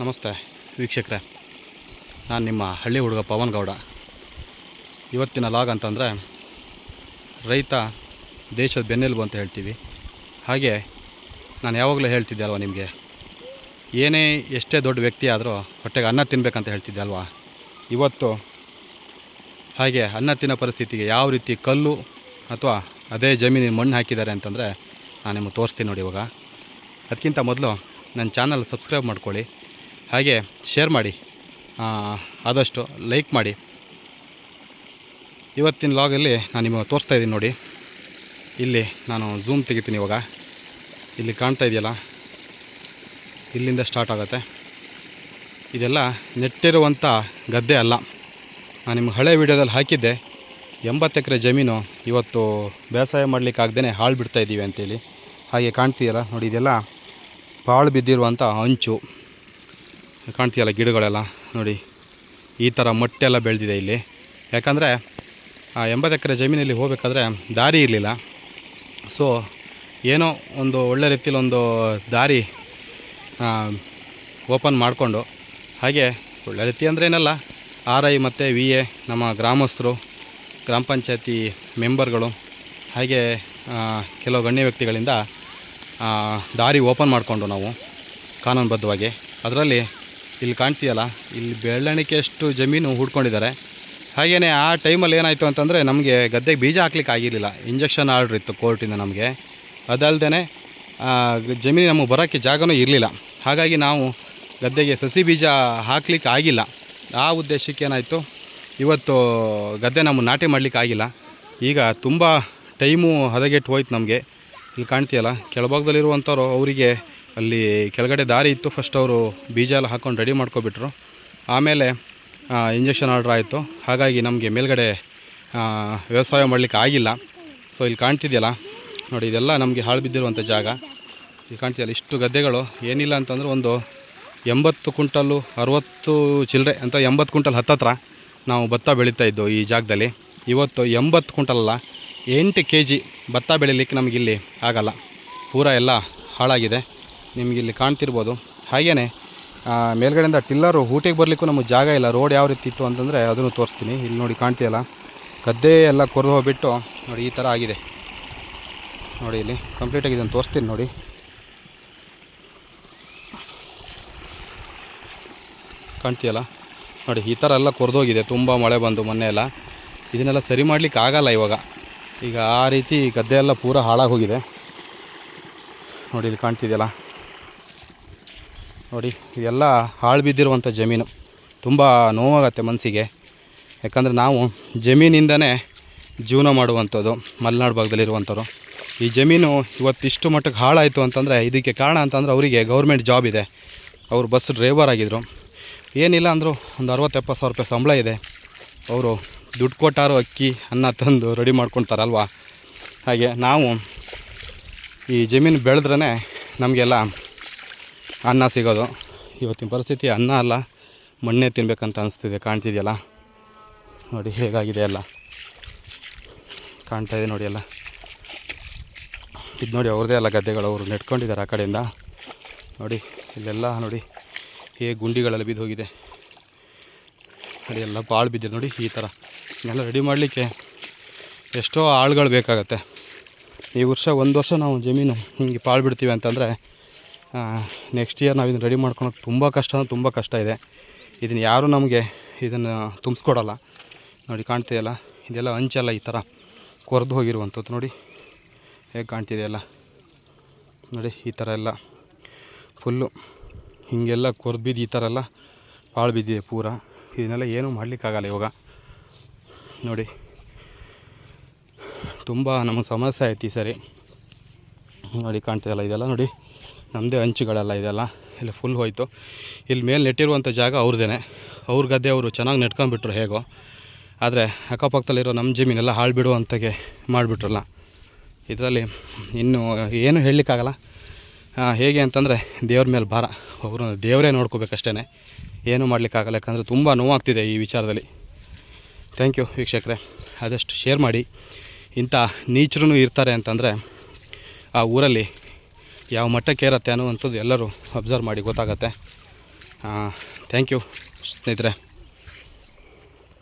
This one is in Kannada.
ನಮಸ್ತೆ ವೀಕ್ಷಕರೇ. ನಾನು ನಿಮ್ಮ ಹಳ್ಳಿ ಹುಡುಗ ಪವನ್ ಗೌಡ. ಇವತ್ತಿನ ಲಾಗ್ ಅಂತಂದರೆ ರೈತ ದೇಶದ ಬೆನ್ನೆಲುಬು ಅಂತ ಹೇಳ್ತೀವಿ. ಹಾಗೆ ನಾನು ಯಾವಾಗಲೂ ಹೇಳ್ತಿದ್ದೆ ಅಲ್ವಾ ನಿಮಗೆ? ಏನೇ ಎಷ್ಟೇ ದೊಡ್ಡ ವ್ಯಕ್ತಿ ಆದರೂ ಹೊಟ್ಟೆಗೆ ಅನ್ನ ತಿನ್ನಬೇಕಂತ ಹೇಳ್ತಿದ್ದೆ ಅಲ್ವಾ? ಇವತ್ತು ಹಾಗೆ ಅನ್ನ ತಿನ್ನೋ ಪರಿಸ್ಥಿತಿಗೆ ಯಾವ ರೀತಿ ಕಲ್ಲು ಅಥವಾ ಅದೇ ಜಮೀನಿನ ಮಣ್ಣು ಹಾಕಿದ್ದಾರೆ ಅಂತಂದರೆ ನಾನು ನಿಮಗೆ ತೋರಿಸ್ತೀನಿ ನೋಡಿ ಇವಾಗ. ಅದಕ್ಕಿಂತ ಮೊದಲು ನನ್ನ ಚಾನಲ್ ಸಬ್ಸ್ಕ್ರೈಬ್ ಮಾಡ್ಕೊಳ್ಳಿ. ಹಾಗೆ ಶೇರ್ ಮಾಡಿ. ಆದಷ್ಟು ಲೈಕ್ ಮಾಡಿ. ಇವತ್ತಿನ ಲಾಗಲ್ಲಿ ನಾನು ನಿಮಗೆ ತೋರಿಸ್ತಾ ಇದ್ದೀನಿ ನೋಡಿ. ಇಲ್ಲಿ ನಾನು ಝೂಮ್ ತೆಗಿತೀನಿ ಇವಾಗ. ಇಲ್ಲಿ ಕಾಣ್ತಾ ಇದೆಯಲ್ಲ? ಇಲ್ಲಿಂದ ಸ್ಟಾರ್ಟ್ ಆಗುತ್ತೆ. ಇದೆಲ್ಲ ನೆಟ್ಟಿರುವಂಥ ಗದ್ದೆ ಅಲ್ಲ. ನಾನು ನಿಮ್ಗೆ ಹಳೆ ವಿಡಿಯೋದಲ್ಲಿ ಹಾಕಿದ್ದೆ. ಎಂಬತ್ತು ಎಕರೆ ಜಮೀನು ಇವತ್ತು ಬೇಸಾಯ ಮಾಡಲಿಕ್ಕಾಗ್ದೇ ಹಾಳು ಬಿಡ್ತಾ ಇದ್ದೀವಿ ಅಂತೇಳಿ. ಹಾಗೆ ಕಾಣ್ತೀಯಲ್ಲ ನೋಡಿ, ಇದೆಲ್ಲ ಪಾಳು ಬಿದ್ದಿರುವಂಥ ಅಂಚು. ಕಾಣ್ತೀಯಲ್ಲ ಗಿಡಗಳೆಲ್ಲ? ನೋಡಿ, ಈ ಥರ ಮಟ್ಟೆಲ್ಲ ಬೆಳೆದಿದೆ ಇಲ್ಲಿ. ಯಾಕಂದರೆ, ಆ ಎಂಬತ್ತು ಎಕರೆ ಜಮೀನಲ್ಲಿ ಹೋಗಬೇಕಾದ್ರೆ ದಾರಿ ಇರಲಿಲ್ಲ. ಸೊ ಏನೋ ಒಂದು ಒಳ್ಳೆ ರೀತಿಯಲ್ಲಿ ಒಂದು ದಾರಿ ಓಪನ್ ಮಾಡಿಕೊಂಡು, ಹಾಗೆ ಒಳ್ಳೆ ರೀತಿ ಅಂದರೆ ಏನಲ್ಲ ಆರ್ ಐ ಮತ್ತು ವಿ ಎ, ನಮ್ಮ ಗ್ರಾಮಸ್ಥರು, ಗ್ರಾಮ ಪಂಚಾಯತಿ ಮೆಂಬರ್ಗಳು, ಹಾಗೆ ಕೆಲವು ಗಣ್ಯ ವ್ಯಕ್ತಿಗಳಿಂದ ದಾರಿ ಓಪನ್ ಮಾಡಿಕೊಂಡು ನಾವು ಕಾನೂನುಬದ್ಧವಾಗಿ. ಅದರಲ್ಲಿ ಇಲ್ಲಿ ಕಾಣ್ತೀಯಲ್ಲ, ಇಲ್ಲಿ ಬೆಳ್ಳಣಿಕೆಯಷ್ಟು ಜಮೀನು ಹುಡ್ಕೊಂಡಿದ್ದಾರೆ. ಹಾಗೆಯೇ ಆ ಟೈಮಲ್ಲಿ ಏನಾಯಿತು ಅಂತಂದರೆ ನಮಗೆ ಗದ್ದೆಗೆ ಬೀಜ ಹಾಕ್ಲಿಕ್ಕೆ ಆಗಿರಲಿಲ್ಲ. ಇಂಜೆಕ್ಷನ್ ಆರ್ಡ್ರ್ ಇತ್ತು ಕೋರ್ಟಿಂದ ನಮಗೆ. ಅದಲ್ಲದೆ ಜಮೀನು ನಮಗೆ ಬರೋಕ್ಕೆ ಜಾಗವೂ ಇರಲಿಲ್ಲ. ಹಾಗಾಗಿ ನಾವು ಗದ್ದೆಗೆ ಸಸಿ ಬೀಜ ಹಾಕ್ಲಿಕ್ಕೆ ಆಗಿಲ್ಲ. ಆ ಉದ್ದೇಶಕ್ಕೆ ಏನಾಯಿತು, ಇವತ್ತು ಗದ್ದೆ ನಮ್ಮ ನಾಟಿ ಮಾಡಲಿಕ್ಕೆ ಆಗಿಲ್ಲ. ಈಗ ತುಂಬ ಟೈಮು ಹದಗೆಟ್ಟು ಹೋಯ್ತು ನಮಗೆ. ಇಲ್ಲಿ ಕಾಣ್ತೀಯಲ್ಲ, ಕೆಳಭಾಗದಲ್ಲಿರುವಂಥವ್ರು ಅವರಿಗೆ ಅಲ್ಲಿ ಕೆಳಗಡೆ ದಾರಿ ಇತ್ತು. ಫಸ್ಟ್ ಅವರು ಬೀಜ ಎಲ್ಲ ಹಾಕ್ಕೊಂಡು ರೆಡಿ ಮಾಡ್ಕೊಬಿಟ್ರು. ಆಮೇಲೆ ಇಂಜೆಕ್ಷನ್ ಆರ್ಡ್ರ್ ಆಯಿತು. ಹಾಗಾಗಿ ನಮಗೆ ಮೇಲ್ಗಡೆ ವ್ಯವಸಾಯ ಮಾಡಲಿಕ್ಕೆ ಆಗಿಲ್ಲ. ಸೊ ಇಲ್ಲಿ ಕಾಣ್ತಿದೆಯಲ್ಲ, ನೋಡಿ, ಇದೆಲ್ಲ ನಮಗೆ ಹಾಳು ಬಿದ್ದಿರುವಂಥ ಜಾಗ. ಇಲ್ಲಿ ಕಾಣ್ತಿದೆಯಲ್ಲ, ಇಷ್ಟು ಗದ್ದೆಗಳು. ಏನಿಲ್ಲ ಅಂತಂದ್ರೆ ಒಂದು ಎಂಬತ್ತು ಕುಂಟಲ್ಲು ಅರುವತ್ತು ಚಿಲ್ಲರೆ ಅಂತ ಎಂಬತ್ತು ಕುಂಟಲ್ ಹತ್ತತ್ರ ನಾವು ಭತ್ತ ಬೆಳೀತಾ ಇದ್ದೋ ಈ ಜಾಗದಲ್ಲಿ. ಇವತ್ತು ಎಂಬತ್ತು ಕುಂಟಲಲ್ಲ ಎಂಟು ಕೆ ಜಿ ಭತ್ತ ಬೆಳೀಲಿಕ್ಕೆ ನಮಗಿಲ್ಲಿ ಆಗಲ್ಲ. ಪೂರ ಎಲ್ಲ ಹಾಳಾಗಿದೆ. ನಿಮಗಿಲ್ಲಿ ಕಾಣ್ತಿರ್ಬೋದು. ಹಾಗೆಯೇ ಮೇಲ್ಗಡೆಯಿಂದ ಟಿಲ್ಲರು ಊಟಿಗೆ ಬರಲಿಕ್ಕೂ ನಮಗೆ ಜಾಗ ಇಲ್ಲ. ರೋಡ್ ಯಾವ ರೀತಿ ಇತ್ತು ಅಂತಂದರೆ ಅದನ್ನು ತೋರಿಸ್ತೀನಿ. ಇಲ್ಲಿ ನೋಡಿ ಕಾಣ್ತೀಯಲ್ಲ ಗದ್ದೆ ಎಲ್ಲ ಕೊರೆದು ಹೋಗ್ಬಿಟ್ಟು ನೋಡಿ ಈ ಥರ ಆಗಿದೆ. ನೋಡಿ ಇಲ್ಲಿ ಕಂಪ್ಲೀಟಾಗಿ ಇದನ್ನು ತೋರಿಸ್ತೀನಿ ನೋಡಿ. ಕಾಣ್ತೀಯಲ್ಲ ನೋಡಿ ಈ ಥರ ಎಲ್ಲ ಕೊರೆದೋಗಿದೆ ತುಂಬ ಮಳೆ ಬಂದು ಮೊನ್ನೆ ಎಲ್ಲ. ಇದನ್ನೆಲ್ಲ ಸರಿ ಮಾಡಲಿಕ್ಕೆ ಆಗಲ್ಲ ಇವಾಗ. ಈಗ ಆ ರೀತಿ ಗದ್ದೆ ಎಲ್ಲ ಪೂರ ಹಾಳಾಗಿ ಹೋಗಿದೆ. ನೋಡಿ ಇಲ್ಲಿ ಕಾಣ್ತಿದೆಯಲ್ಲ? ನೋಡಿ ಇದೆಲ್ಲ ಹಾಳು ಬಿದ್ದಿರುವಂಥ ಜಮೀನು. ತುಂಬ ನೋವಾಗತ್ತೆ ಮನಸ್ಸಿಗೆ ಯಾಕಂದರೆ ನಾವು ಜಮೀನಿಂದನೇ ಜೀವನ ಮಾಡುವಂಥದ್ದು, ಮಲೆನಾಡು ಭಾಗದಲ್ಲಿರುವಂಥವ್ರು. ಈ ಜಮೀನು ಇವತ್ತಿಷ್ಟು ಮಟ್ಟಕ್ಕೆ ಹಾಳಾಯಿತು ಅಂತಂದರೆ ಇದಕ್ಕೆ ಕಾರಣ ಅಂತಂದರೆ ಅವರಿಗೆ ಗೌರ್ಮೆಂಟ್ ಜಾಬ್ ಇದೆ. ಅವರು ಬಸ್ ಡ್ರೈವರ್ ಆಗಿದ್ದರು ಏನಿಲ್ಲ ಅಂದರೂ ಒಂದು ಅರವತ್ತು ಎಪ್ಪತ್ತು ಸಾವಿರ ರೂಪಾಯಿ ಸಂಬಳ ಇದೆ. ಅವರು ದುಡ್ಡು ಕೊಟ್ಟಾರು ಅಕ್ಕಿ, ಅನ್ನ ತಂದು ರೆಡಿ ಮಾಡ್ಕೊಳ್ತಾರಲ್ವ ಹಾಗೆ ನಾವು ಈ ಜಮೀನು ಬೆಳೆದ್ರೇ ನಮಗೆಲ್ಲ ಅನ್ನ ಸಿಗೋದು. ಇವತ್ತಿನ ಪರಿಸ್ಥಿತಿ ಅನ್ನ ಅಲ್ಲ, ಮಣ್ಣೆ ತಿನ್ಬೇಕಂತ ಅನಿಸ್ತಿದೆ, ಕಾಣ್ತಿದೆಯಲ್ಲ? ನೋಡಿ, ಹೇಗಾಗಿದೆ ಎಲ್ಲ? ಕಾಣ್ತಾ ಇದೆ ನೋಡಿ ಎಲ್ಲ. ಇದು ನೋಡಿ ಅವ್ರದ್ದೇ ಅಲ್ಲ ಗದ್ದೆಗಳು, ಅವರು ನೆಟ್ಕೊಂಡಿದ್ದಾರೆ ಆ ಕಡೆಯಿಂದ. ನೋಡಿ, ಇಲ್ಲೆಲ್ಲ ನೋಡಿ, ಹೇಗೆ ಗುಂಡಿಗಳೆಲ್ಲ ಬಿದ್ದು ಹೋಗಿದೆ. ನೋಡಿ, ಎಲ್ಲ ಬಾಳು ಬಿದ್ದಿದೆ ನೋಡಿ ಈ ಥರ. ಎಲ್ಲ ರೆಡಿ ಮಾಡಲಿಕ್ಕೆ ಎಷ್ಟೋ ಆಳುಗಳು ಬೇಕಾಗತ್ತೆ. ಈ ವರ್ಷ ಒಂದು ವರ್ಷ ನಾವು ಜಮೀನು ಹಿಂಗೆ ಪಾಳು ಬಿಡ್ತೀವಿ ಅಂತಂದರೆ ನೆಕ್ಸ್ಟ್ ಇಯರ್ ನಾವು ಇದನ್ನು ರೆಡಿ ಮಾಡ್ಕೊಳಕ್ಕೆ ತುಂಬ ಕಷ್ಟ ಅಂದರೆ ತುಂಬ ಕಷ್ಟ ಇದೆ. ಇದನ್ನು ಯಾರೂ ನಮಗೆ ಇದನ್ನು ತುಂಬಿಸ್ಕೊಡಲ್ಲ. ನೋಡಿ, ಕಾಣ್ತಿದೆಯಲ್ಲ? ಇದೆಲ್ಲ ಹಂಚೆಲ್ಲ ಈ ಥರ ಕೊರೆದು ಹೋಗಿರುವಂಥದ್ದು ನೋಡಿ. ಹೇಗೆ ಕಾಣ್ತಿದೆಯಲ್ಲ ನೋಡಿ, ಈ ಥರ ಎಲ್ಲ. ಫುಲ್ಲು ಹೀಗೆಲ್ಲ ಕೊರ್ದು ಬಿದ್ದು ಈ ಥರ ಎಲ್ಲ ಪಾಳು ಬಿದ್ದಿದೆ ಪೂರ. ಇದನ್ನೆಲ್ಲ ಏನೂ ಮಾಡಲಿಕ್ಕಾಗಲ್ಲ ಇವಾಗ. ನೋಡಿ, ತುಂಬ ನಮಗೆ ಸಮಸ್ಯೆ ಆಯ್ತು ಈ ಸರಿ. ನೋಡಿ ಕಾಣ್ತಿದೆಯಲ್ಲ, ಇದೆಲ್ಲ ನೋಡಿ. ನಮ್ಮದೇ ಹಂಚುಗಳೆಲ್ಲ ಇದೆಲ್ಲ ಇಲ್ಲಿ ಫುಲ್ ಹೋಯಿತು. ಇಲ್ಲಿ ಮೇಲೆ ನೆಟ್ಟಿರುವಂಥ ಜಾಗ ಅವ್ರದ್ದೇ ಅವ್ರ ಗದ್ದೆ ಅವರು ಚೆನ್ನಾಗಿ ನೆಟ್ಕೊಂಡ್ಬಿಟ್ರು ಹೇಗೋ. ಆದರೆ ಅಕ್ಕಪಕ್ಕದಲ್ಲಿರೋ ನಮ್ಮ ಜಮೀನೆಲ್ಲ ಹಾಳು ಬಿಡುವಂಥಗೆ ಮಾಡಿಬಿಟ್ರಲ್ಲ. ಇದರಲ್ಲಿ ಇನ್ನು ಏನು ಹೇಳಲಿಕ್ಕಾಗಲ್ಲ. ಹೇಗೆ ಅಂತಂದರೆ ದೇವ್ರ ಮೇಲೆ ಭಾರ. ಅವರು ದೇವರೇ ನೋಡ್ಕೋಬೇಕಷ್ಟೇ ಏನು ಮಾಡಲಿಕ್ಕಾಗಲ್ಲ, ಯಾಕಂದರೆ ತುಂಬ ನೋವಾಗ್ತಿದೆ ಈ ವಿಚಾರದಲ್ಲಿ. ಥ್ಯಾಂಕ್ ಯು ವೀಕ್ಷಕರೇ. ಆದಷ್ಟು ಶೇರ್ ಮಾಡಿ. ಇಂಥ ನೀಚರೂ ಇರ್ತಾರೆ ಅಂತಂದರೆ ಆ ಊರಲ್ಲಿ ಯಾವ ಮಟ್ಟಕ್ಕೆ ಏರತ್ತೆ ಅನ್ನುವಂಥದ್ದು ಎಲ್ಲರೂ ಅಬ್ಸರ್ವ್ ಮಾಡಿ ಗೊತ್ತಾಗತ್ತೆ. ಥ್ಯಾಂಕ್ ಯು ಸ್ನೇಹಿತರೆ.